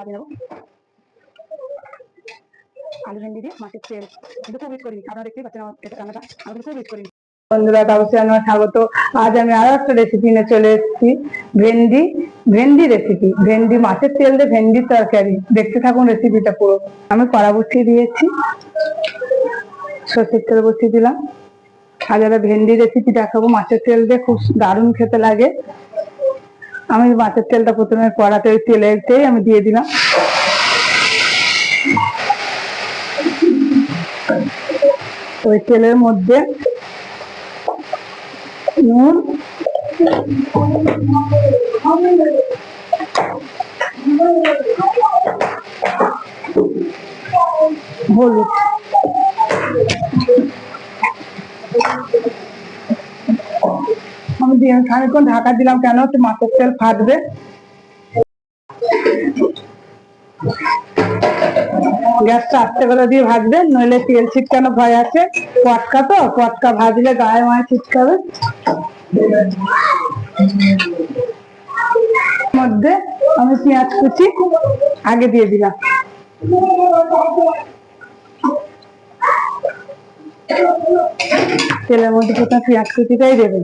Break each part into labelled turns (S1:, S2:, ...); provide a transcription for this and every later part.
S1: লাগিয়ে নেব আলু ভেন্ডি দিয়ে মাছের তেল। কিন্তু খুব করিনি আপনারা দেখতেই পাচ্ছেন আমার এটা রান্নাটা আমি খুব করিনি
S2: বন্ধুরা অবশ্যই আমার স্বাগত। আজ আমি আরও একটা রেসিপি নিয়ে চলে এসেছি। ভেন্ডি ভেন্ডি রেসিপি ভেন্ডি, মাছের তেল দিয়ে ভেন্ডির তরকারি। দেখতে থাকুন রেসিপিটা পুরো। আমি কড়া বসিয়ে দিয়েছি। সর্ষের তেল বসিয়ে দিলাম। আজ একটা ভেন্ডি রেসিপি দেখাবো। মাছের তেল দিয়ে খুব দারুণ খেতে লাগে। আমি মাছের তেলটা প্রথমে কড়াতে ওই তেলেতেই আমি দিয়ে দিলাম। ওই তেলের মধ্যে নুন, হলুদ। খানিকক্ষণ ঢাকা দিলাম কেন? মাছের তেল ফাটবে। গ্যাসটা আস্তে করে দিয়ে ভাজবে, নইলে তেল ছিটকানো ভয় আছে। পটকা তো, পটকা ভাজলে গায়ে মায়ে ছিটকাবে। মধ্যে আমি পেঁয়াজ কুচি আগে দিয়ে দিলাম। তেলের মধ্যে প্রথমে পেঁয়াজ কুচিটাই দেবেন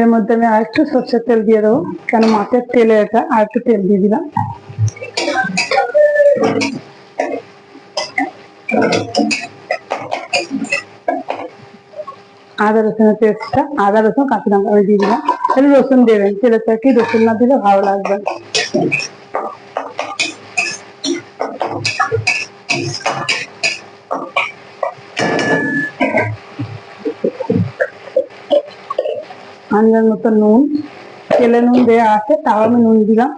S2: এর মধ্যে আমি আর একটু সর্ষের তেল দিয়ে দেবো, কেন মাছের তেলে এটা আর একটু তেল দিয়ে দিলাম। আদা রসুনের পেস্টটা, আদা রসুন, কাঁচা লঙ্কা দিয়ে দিলাম। তাহলে রসুন দেবেন, তেলের কি রসুন না দিলে ভালো লাগবে। না। আন্দাজ মতো নুন, তেলে নুন দেওয়া আছে, তাও আমি নুন দিলাম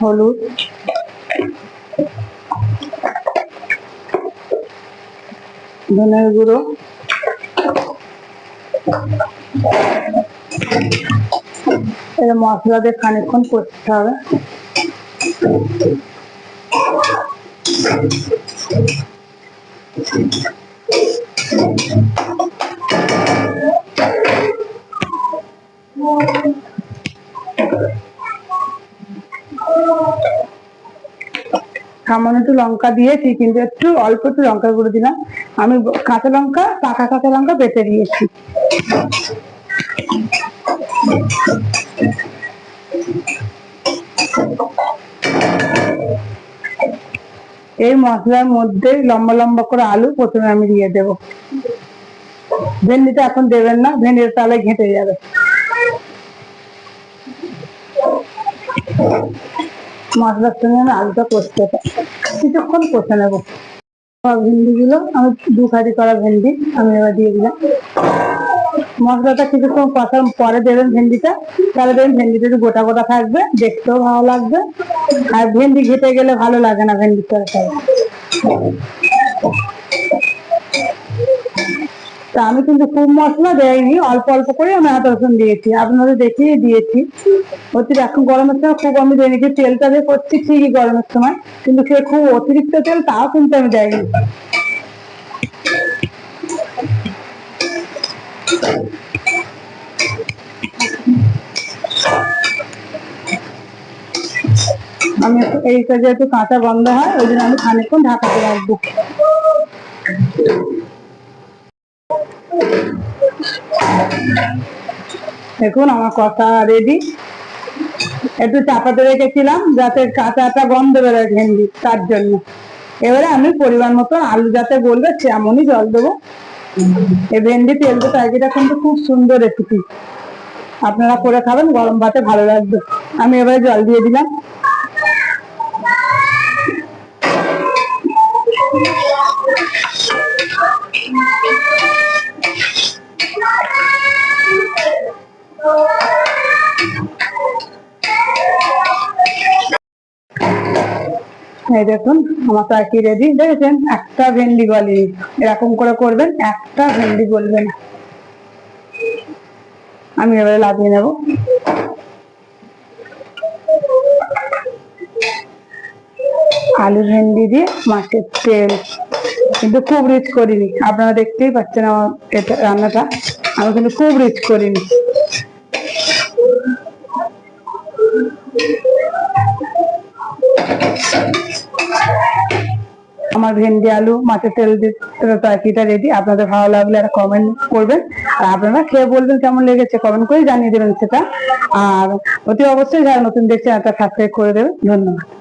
S2: হলুদ ধনের গুঁড়ো এটা মশলা দিয়ে খানিকক্ষণ করতে হবে। সামান্য একটু লঙ্কা দিয়েছি, কিন্তু একটু অল্প একটু লঙ্কা গুঁড়ো দিলাম। আমি কাঁচা লঙ্কা, পাকা কাঁচা লঙ্কা বেটে দিয়েছি এই মশলার মধ্যে লম্বা লম্বা করে আলু প্রথমে আমি দিয়ে দেব। ভেন্ডিটা এখন দেবেন না, ভেন্ডির তালে ঘেঁটে যাবে। মশলার সঙ্গে আমি আলুটা কষতে কিছুক্ষণ কষে নেব। ভেন্ডি গুলো আমি দু খাদি করা ভেন্ডি আমি এবার দিয়ে দিলাম। মশলাটা কিছুক্ষণ কষার পরে দেবেন ভেন্ডিটা। তাহলে দেবেন ভেন্ডিটা একটু গোটা গোটা থাকবে, দেখতেও ভালো লাগবে। আর ভেন্ডি ঘেটে গেলে ভালো লাগে না ভেন্ডির তরকারি। তা আমি কিন্তু খুব মশলা দেয়নি, অল্প অল্প করে আমি আদা রসুন দিয়েছি। আপনাদের দেখিয়ে দিয়েছি। অতি এখন গরমের সময় খুব আমি দেয়নি, যে তেলটা দিয়ে করছি ঠিকই গরমের সময়, কিন্তু সে খুব অতিরিক্ত তেল তাও কিন্তু আমি দেয়নি। আমি কাঁচা বন্ধ হয়, ওই জন্য আমি রাখব। দেখুন, আমার কথা রেডি একটু চাপাতে রেখেছিলাম, যাতে কাঁচাটা বেরোয় ভেন্ডি, তার জন্য। এবারে আমি পরিমাণ মতো আলু যাতে বলবে তেমনই জল দেবো। এই ভেন্ডি তেল দিয়ে তরকারিটা কিন্তু খুব সুন্দর রেসিপি আপনারা করে খাবেন, গরম ভাতে ভালো লাগবে। আমি এবারে জল দিয়ে দিলাম। এই দেখুন, আমার তরকারি রেডি। দেখেছেন? একটা ভেন্ডি গলি এরকম করে করবেন, একটা ভেন্ডি গলবে না আমি এবারে লাগিয়ে নেব। আলু ভেন্ডি দিয়ে মাছের তেল। কিন্তু খুব রিচ করিনি। আপনারা দেখতেই পাচ্ছেন আমার এটা রান্নাটা। আমি কিন্তু খুব রিচ করিনি। আমার ভেন্ডি আলু মাছের তেল দিয়ে তরকারিটা রেডি আপনাদের ভালো লাগলে একটা কমেন্ট করবেন। আর আপনারা খেয়ে বলবেন কেমন লেগেছে কমেন্ট করে জানিয়ে দেবেন সেটা। আর অতি অবশ্যই যারা নতুন দেখছেন, একটা সাবস্ক্রাইব করে দেবেন। ধন্যবাদ।